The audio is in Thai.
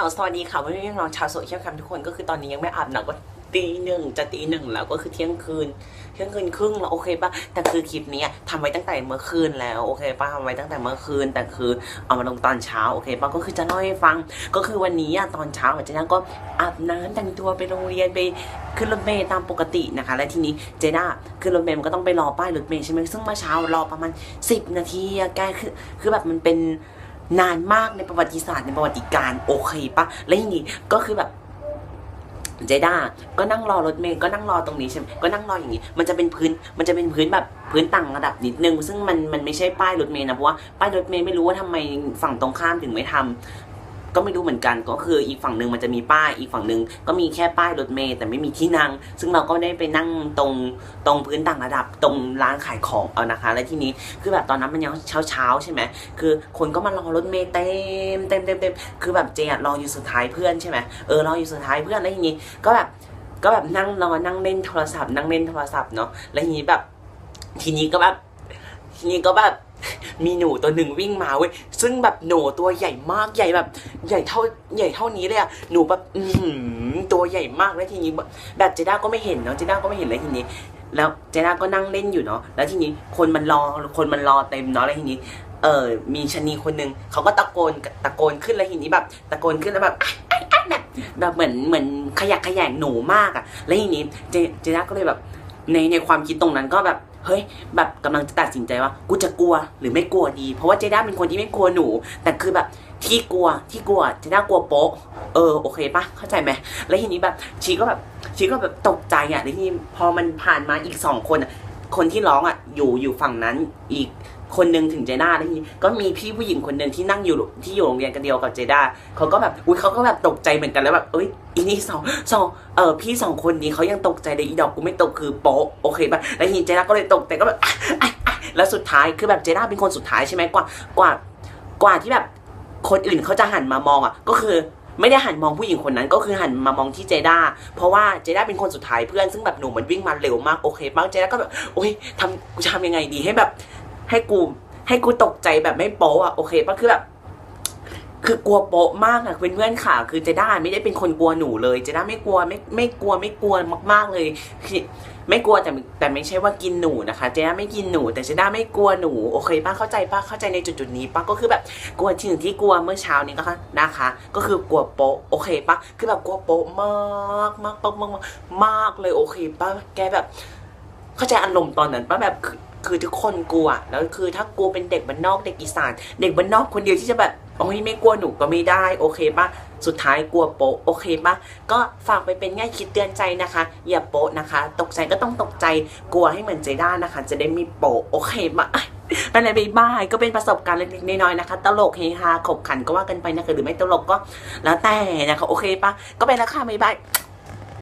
เอาสวัสดีค่ะพี่พี่น้องชาวโซเชียลแคมทุกคนก็คือตอนนี้ยังไม่อาบน้ำก็ตีหนึ่งจะตีหนึ่งแล้วก็คือเที่ยงคืน เที่ยงคืนครึ่งแล้วโอเคปะแต่คือคลิปนี้ยทำไว้ตั้งแต่เมื่อคืนแล้วโอเคปะทำไว้ตั้งแต่เมื่อคืน แต่คือเอามาลงตอนเช้าโอเคปะก็คือจะเล่าให้ฟัง ก็คือวันนี้อะตอนเช้าอะเจน่าก็อาบน้ำแต่งตัวไปโรงเรียนไปขึ้นรถเมล์ตามปกตินะคะ และทีนี้เจน่าขึ้นรถเมล์มันก็ต้องไปรอป้ายรถเมล์ใช่ไหมซึ่งเมื่อเช้ารอประมาณ 10 นาทีแกคือคือแบบมันเป็น นานมากในประวัติศาสตร์ในประวัติการโอเคปะแล้วทีนี้ก็คือแบบเจด้าก็นั่งรอรถเมย์ก็นั่งรอตรงนี้ใช่ไหมก็นั่งรออย่างนี้ มันจะเป็นพื้นมันจะเป็นพื้นแบบพื้นต่างระดับนิดนึง ซึ่งมันมันไม่ใช่ป้ายรถเมย์นะเพราะว่าป้ายรถเมย์ไม่รู้ว่าทำไมฝั่งตรงข้ามถึงไม่ทำ ก็ไม่รู้เหมือนกันก็คืออีกฝั่งหนึ่งมันจะมีป้ายอีกฝั่งหนึ่งก็มีแค่ป้ายรถเมย์แต่ไม่มีที่นั่ง ซึ่งเราก็ได้ไปนั่งตรงตรงพื้นต่างระดับตรงร้านขายของเอานะคะ และที่นี้คือแบบตอนนั้นมันยังเช้าเช้าใช่ไหมคือคนก็มารอรถเมย์เต็มเต็มเต็มเต็มคือแบบเจอรออยู่สุดท้ายเพื่อนใช่ไหมเออรออยู่สุดท้ายเพื่อนแล้วทีนี้ก็แบบก็แบบนั่งรอนั่งเล่นโทรศัพท์นั่งเล่นโทรศัพท์เนาะแล้วทีนี้แบบทีนี้ก็แบบทีนี้ก็แบบ มีหนูตัวหนึ่งวิ่งมาเว้ยซึ่งแบบหนูตัวใหญ่มากใหญ่แบบ ใหญ่เท่าใหญ่เท่านี้เลยอะหนูแบบอืตัวใหญ่มากแล้วทีนี้แบบเจด้าก็ไม่เห็นเนาะเจด้าก็ไม่เห็นเลยทีนี้ แล้วเจด้าก็นั่งเล่นอยู่เนาะแล้วทีนี้คนมันรอคนมันรอเต็มเนาะแล้วทีนี้เออมีชนีคนหนึ่งเขาก็ตะโกนตะโกนขึ้นแล้วทีนี้แบบ ตะโกนขึ้นแล้วแบบแบบแบบเหมือนเหมือนขยักขยงหนูมากอะแล้วทีนี้เจเจด้าก็เลยแบบในในความคิดตรงนั้นก็แบบ เฮ้ยแบบกำลังจะตัดสินใจว่า กูจะกลัวหรือไม่กลัวดี เพราะว่าเจด้าเป็นคนที่ไม่กลัวหนู แต่คือแบบที่กลัวที่กลัวเจด้ากลัวโป๊ะเออโอเคปะเข้าใจไหมแล้วทีนี้แบบชีก็แบบชีก็แบบตกใจอะแล้วทีนี้พอมันผ่านมาอีกสองคนคนที่ร้องอะอยู่อยู่ฝั่งนั้นอีก คนหนึ่งถึงเจด้าแล้วทีนี้ก็มีพี่ผู้หญิงคนหนึ่งที่นั่งอยู่ที่อยู่โรงเรียนกันเดียวกับเจด้าเขาก็แบบอุ้ยเขาก็แบบตกใจเหมือนกันแล้วแบบเอ้ยอีนี่สองสองเออพี่สองคนนี้เขายังตกใจเลยอีดอกกูไม่ตกคือโป๊ะโอเคป่ะแล้วทีนี้เจด้าก็เลยตกแต่ก็แบบแล้วสุดท้ายคือแบบเจด้าเป็นคนสุดท้ายใช่ไหมกว่ากว่ากว่าที่แบบคนอื่นเขาจะหันมามองอะก็คือไม่ได้หันมองผู้หญิงคนนั้นก็คือหันมามองที่เจด้าเพราะว่าเจด้าเป็นคนสุดท้ายเพื่อนซึ่งแบบหนูมันวิ่งมาเร็วมากโอเคป้าเจด้าก็แบบโอ้ยทำกูจะทำยังไงดีให้แบบ ให้กูให้กูตกใจแบบไม่โป๊ะอะโอเคป้าคือแบบคือกลัวโป๊ะมากอะเพื่อนๆค่ะ คือเจด้าไม่ได้เป็นคนกลัวหนูเลยเจด้าไม่กลัวไม่ไม่กลัวไม่กลัวมากๆเลยคือไม่กลัวแต่แต่ไม่ใช่ว่ากินหนูนะคะ เจด้าไม่กินหนู แต่เจด้าไม่กลัวหนูโอเคป้าเข้าใจป้าเข้าใจในจุดๆนี้ป้าก็คือแบบกลัวสิ่งที่กลัวเมื่อเช้านี้ก็ค่ะนะคะ ก็คือกลัวโป๊ะโอเคป้าคือแบบกลัวโป๊ะมากมากมากมากมากมากเลยโอเคป้าแกแบบ เข้าใจอารมณ์ตอนนั้นป้าแบบ คือทุกคนกลัวแล้วคือถ้ากลัวเป็นเด็กบ้านนอกเด็กอีสาน เด็กบ้านนอกคนเดียวที่จะแบบโอ้ยไม่กลัวหนูก็ไม่ได้โอเคปะสุดท้ายกลัวโปะโอเคปะก็ฝากไปเป็นง่ายคิดเตือนใจนะคะ อย่าโปะนะคะ ตกใจก็ต้องตกใจกลัวให้เหมือนเจด้านะคะ จะได้มีโปะโอเคปะไปเลยบายบายก็เป็นประสบการณ์เล็กๆน้อยๆนะคะ ตลกเฮฮาขบขันก็ว่ากันไปนะคะหรือไม่ตลกก็แล้วแต่นะคะโอเคปะก็ไปแล้วค่ะบายบาย